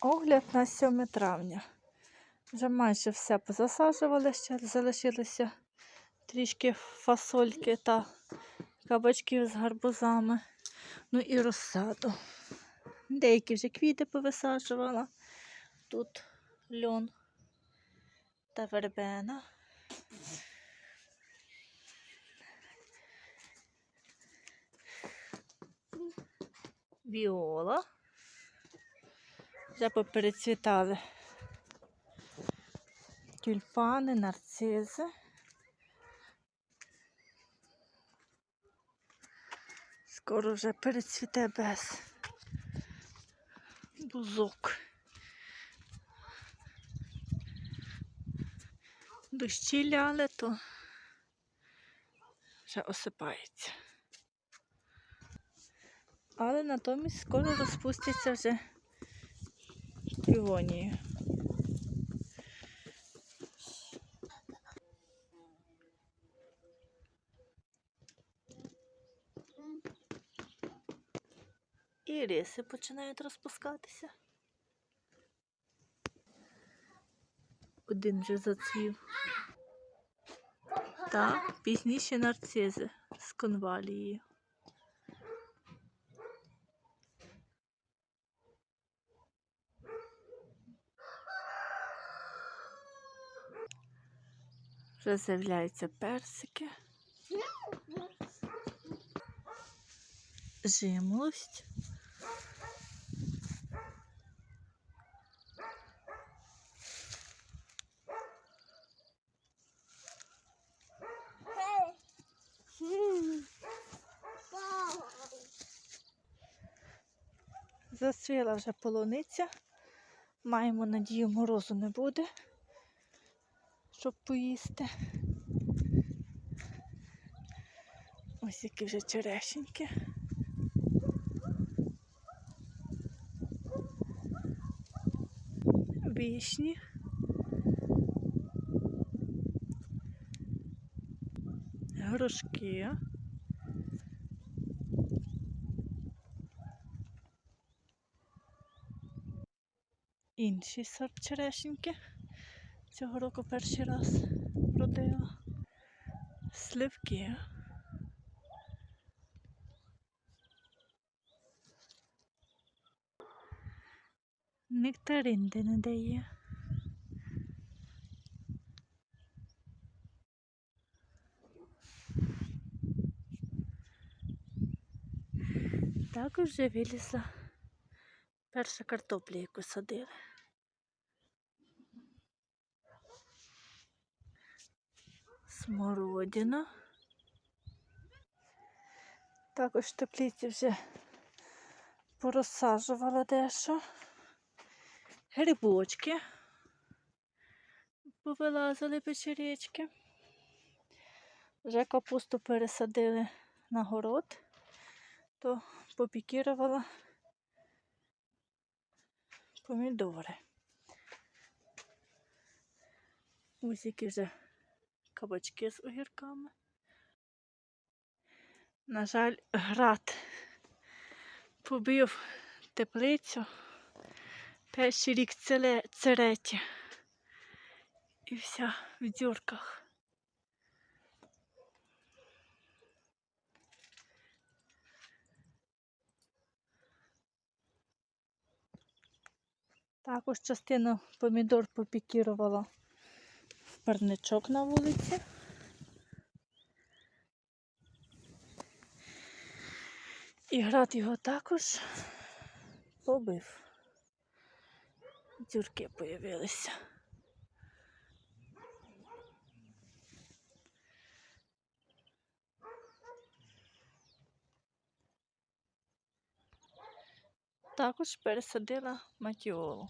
Огляд на 7 травня. Вже майже все позасаджували, ще залишилося трішки фасольки та кабачків з гарбузами. Ну і розсаду. Деякі вже квіти повисаджувала. Тут льон та вербена. Віола. Вже поперецвітали тюльпани, нарцизи. Скоро вже перецвіте без бузок. Дощі ляли, то вже осипається. Але натомість скоро розпустяться вже півонії. І риси починають розпускатися. Один вже зацвів. Та пізніше нарцизи з конвалією. Вже з'являються персики. Жимолость. Засвіла вже полуниця. Маємо надію, морозу не буде, щоб поїсти. Ось які вже черешеньки. Вишні. Грушки. Інший сорт черешеньки. Цього року перший раз родила. Сливки. Нектарин де не дає. Також вже вилізла перша картопля, яку садили. Смородина. Також в теплиці вже порозсаджувала дещо. Грибочки. Повилазили печеречки. Вже капусту пересадили на город, то попікірувала помідори. Які вже кабачки з огірками. На жаль, град побив теплицю. Перший рік цереті. І вся в дзюрках. Також частину помідор попікірувала парничок на вулиці. І град його також побив. Дзюрки появилися. Також пересадила матіолу.